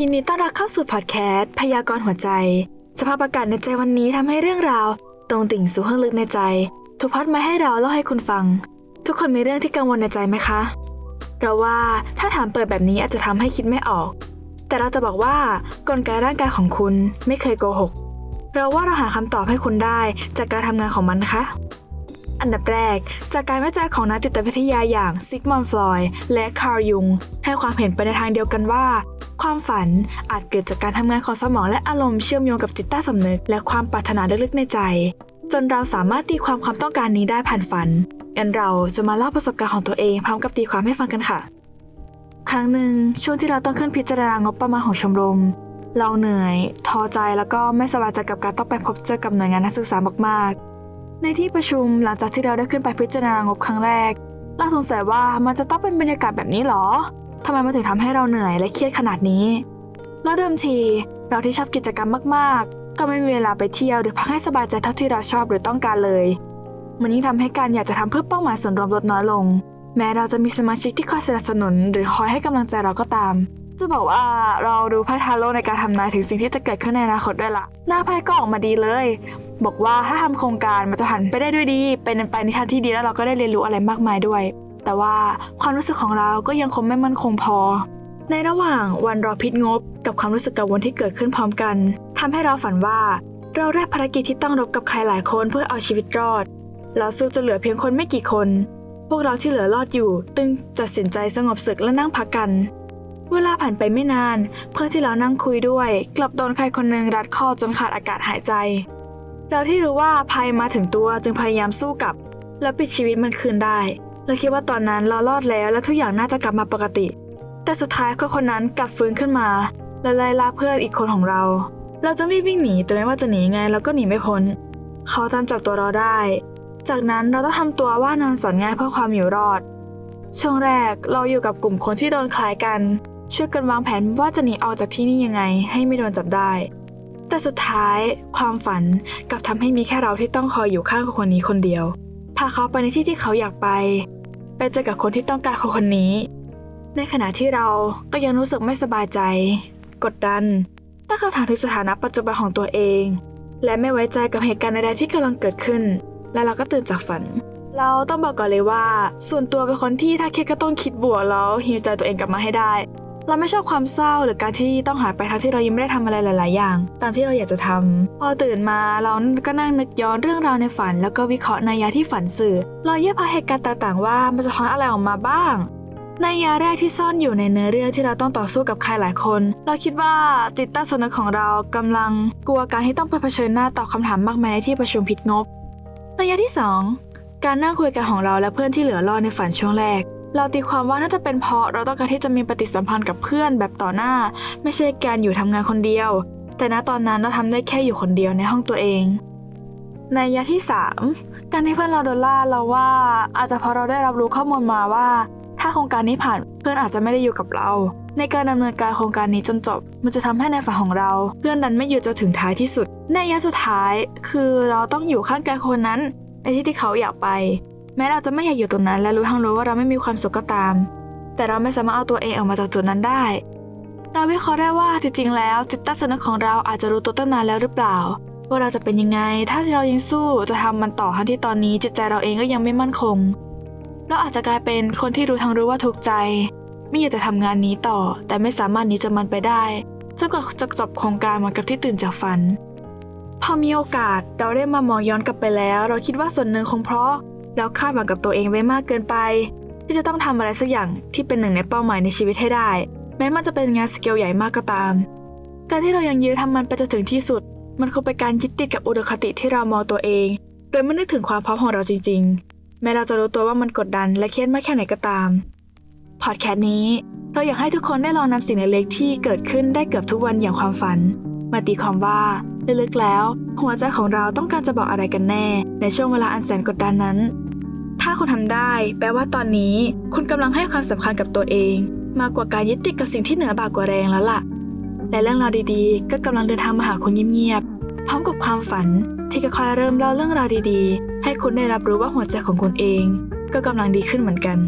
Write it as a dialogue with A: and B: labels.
A: ยินดีต้อนรับเข้าสู่พอดแคสต์พยากรณ์หัวใจ สภาพอากาศในใจวันนี้ทำให้เรื่องราว ตรงติ่งสู่ข้างลึกในใจ ถูกพัดมาให้เราเล่าให้คุณฟัง ทุกคนมีเรื่องที่กังวลในใจไหมคะเราว่าถ้าถามเปิดแบบนี้อาจจะทำให้คิดไม่ออก แต่เราจะบอกว่ากลไกร่างกายของคุณไม่เคยโกหก เราว่าเราหาคำตอบให้คุณได้จากการทำงานของมันนะคะอันดับแรก จากการวิจัยของนักจิตวิทยาอย่างซิกมอนด์ฟลอยด์และคาร์ยุง ให้ความเห็นไปในทางเดียวกันว่า ความฝันอาจเกิดจากการทำงานของสมองและอารมณ์เชื่อมโยงกับจิตใต้สำนึก และความปรารถนาลึกๆในใจ จนเราสามารถตีความความต้องการนี้ได้ผ่านฝันงั้นเราจะมาเล่าประสบการณ์ของตัวเองพร้อมกับตีความให้ฟังกันค่ะ ครั้งหนึ่งช่วงที่เราต้องขึ้นพิจารณางบประมาณของชมรม เราเหนื่อยท้อใจแล้วก็ไม่สบายใจกับการต้องไปพบเจอกับหน่วยงานนักศึกษามากๆ ในที่ประชุมหลังจากที่เราได้ขึ้นไปพิจารณางบครั้งแรกเราสงสัยว่ามันจะต้องเป็นบรรยากาศแบบนี้หรอ ทำไมมันถึงทำให้เราเหนื่อยและเครียดขนาดนี้ แล้วเดิมทีเราที่ชอบกิจกรรมมากๆ ก็ไม่มีเวลาไปเที่ยวหรือพักให้สบายใจเท่าที่เราชอบหรือต้องการเลย มันยิ่งทำให้การอยากจะทำเพื่อเป้าหมายส่วนรวมลดน้อยลง แม้เราจะมีสมาชิกที่คอยสนับสนุน หรือคอยให้กำลังใจเราก็ตาม จะบอกว่าเราดูไพ่ทาโร่ในการทำนายถึงสิ่งที่จะเกิดขึ้นในอนาคตด้วยละหน้าไพ่ก็ออกมาดีเลย บอกว่าถ้าทำโครงการมันจะหันไปได้ด้วยดี เป็นไปในทางที่ดีแล้วเราก็ได้เรียนรู้อะไรมากมายด้วย แต่ว่าความรู้สึกของเราก็ยังคงไม่มั่นคงพอ ในระหว่างวันรอพิษงบ กับความรู้สึกกังวลที่เกิดขึ้นพร้อมกันทำให้เราฝันว่า เราได้ภารกิจที่ต้องรบกับใครหลายคนเพื่อเอาชีวิตรอดแล้วสู้จะเหลือเพียงคนไม่กี่คน พวกเราที่เหลือรอดอยู่ ตึงตัดสินใจสงบศึกและนั่งพักกัน เวลาผ่านไปไม่นาน เพื่อนที่เรานั่งคุยด้วย กลับโดนใครคนหนึ่งรัดคอจนขาดอากาศหายใจเราที่รู้ว่าภัยมาถึงตัวจึงพยายามสู้กับ และปิดชีวิตมันคืนได้ เราคิดว่าตอนนั้นเรารอดแล้วและทุกอย่างน่าจะกลับมาปกติ แต่สุดท้ายคนคนนั้นกลับฟื้นขึ้นมาและไล่ล่าเพื่อนอีกคนของเรา เราจึงรีบวิ่งหนีแต่ไม่ว่าจะหนีไงเราก็หนีไม่พ้น เขาตามจับตัวเราได้ จากนั้นเราต้องทำตัวว่านอนสอนง่ายเพื่อความอยู่รอด ช่วงแรกเราอยู่กับกลุ่มคนที่โดนคล้ายกัน ช่วยกันวางแผนว่าจะหนีออกจากที่นี่ยังไง ให้ไม่โดนจับได้ แต่สุดท้ายความฝันกลับทำให้มีแค่เราที่ต้องคอยอยู่ข้างคนนี้คนเดียวพาเขาไปในที่ที่เขาอยากไปไป เจอกับคนที่ต้องการคนคนนี้ ในขณะที่เราก็ยังรู้สึกไม่สบายใจ กดดันตั้งคำถามถึงสถานะปัจจุบันของตัวเอง และไม่ไว้ใจกับเหตุการณ์ใดๆที่กำลังเกิดขึ้น และเราก็ตื่นจากฝัน เราต้องบอกก่อนเลยว่า ส่วนตัวเป็นคนที่ถ้าคิดก็ต้องคิดบวกแล้วฮิวใจตัวเองกลับมาให้ได้ เราไม่ชอบความเศร้าหรือการที่ต้องหายไปทั้งที่เรายังไม่ได้ทำอะไรหลาย ๆ อย่าง ตามที่เราอยากจะทำพอตื่นมาเราก็นั่งนึกย้อนเรื่องราวในฝัน แล้วก็วิเคราะห์นัยยะที่ฝันสื่อเราแยกพาเหตุการณ์ต่าง ๆ ว่ามันจะท้อนอะไรออกมาบ้างในยาแรกที่ซ่อนอยู่ในเนื้อเรื่องที่เราต้องต่อสู้กับใครหลายคน เราคิดว่าจิตใต้สำนึกของเรากำลังกลัวการที่ต้องไปเผชิญหน้าตอบคำถามมากมายที่ประชุมผิดงบในยาที่ 2 การนั่งคุยกันของเราและเพื่อนที่เหลือรอดในฝันช่วงแรก เราตีความว่าน่าจะเป็นเพราะเราต้องการที่จะมีปฏิสัมพันธ์กับเพื่อนแบบต่อหน้า ไม่ใช่การอยู่ทำงานคนเดียว แต่ณตอนนั้นเราทำได้แค่อยู่คนเดียวในห้องตัวเองในยะที่ 3 การที่เพื่อนเราโดนล่าเราว่าอาจจะเพราะเราได้รับรู้ข้อมูลมาว่า ถ้าโครงการนี้ผ่านเพื่อนอาจจะไม่ได้อยู่กับเรา ในการดำเนินการโครงการนี้จนจบ มันจะทำให้ในฝันของเรา เพื่อนนั้นไม่อยู่จนถึงท้ายที่สุด ในยะสุดท้ายคือเราต้องอยู่ข้างกันคนนั้น ในที่ที่เขาอยากไป แม้เราจะไม่อยากอยู่ตรงนั้น และรู้ทั้งรู้ว่าเราไม่มีความสุขก็ตาม แต่เราไม่สามารถเอาตัวเองออกมาจากจุดนั้นได้ เราวิเคราะห์ได้ว่าจริงๆ แล้วจิตใต้สำนึกของเราอาจจะรู้ตัวตั้งนานแล้วหรือเปล่า ว่าเราจะเป็นยังไง ถ้าเรายังสู้จะทำมันต่อทั้งที่ตอนนี้จิตใจเราเองก็ยังไม่มั่นคงเราอาจจะกลายเป็นคนที่รู้ทั้งรู้ว่าทุกใจไม่อยากจะทำงานนี้ต่อ แต่ไม่สามารถหนีจากมันไปได้จนกว่าจะจบโครงการเหมือนกับที่ตื่นจากฝัน พอมีโอกาสเราได้มามองย้อนกลับไปแล้ว เราคิดว่าส่วนหนึ่งคงเพราะ เราคาดหวังกับตัวเองไว้มากเกินไป ที่จะต้องทำอะไรสักอย่างที่เป็นหนึ่งในเป้าหมายในชีวิตให้ได้ แม้มันจะเป็นงานสเกลใหญ่มากก็ตาม การที่เรายังยื้อทำมันไปจนถึงที่สุด มันคงเป็นการยึดติดกับอุดมคติที่เรามองตัวเอง โดยไม่นึกถึงความพร้อมของเราจริง ๆ แม้เราจะรู้ตัวว่ามันกดดันและเครียดมากแค่ไหนก็ตามพอดแคสต์นี้เราอยากให้ทุกคนได้ลองนำสิ่งเล็กๆที่เกิดขึ้นได้เกือบทุกวันอย่างความฝัน มาตีความว่าลึกๆแล้ว หัวใจของเราต้องการจะบอกอะไรกันแน่ ในช่วงเวลาอันแสนกดดันนั้นาคุณทำได้ แปลว่าตอนนี้ คุณกำลังให้ความสำคัญกับตัวเอง มากกว่าการยึดติดกับสิ่งที่เหนือบากกว่าแรงแล้วล่ะ และเรื่องราวดีๆ ก็กำลังเดินทางมาหาคุณเงียบๆพร้อมกับความฝันที่ค่อยๆเริ่มเล่าเรื่องราวดีๆ ให้คุณได้รับรู้ว่าหัวใจของคุณเอง ก็กำลังดีขึ้นเหมือนกัน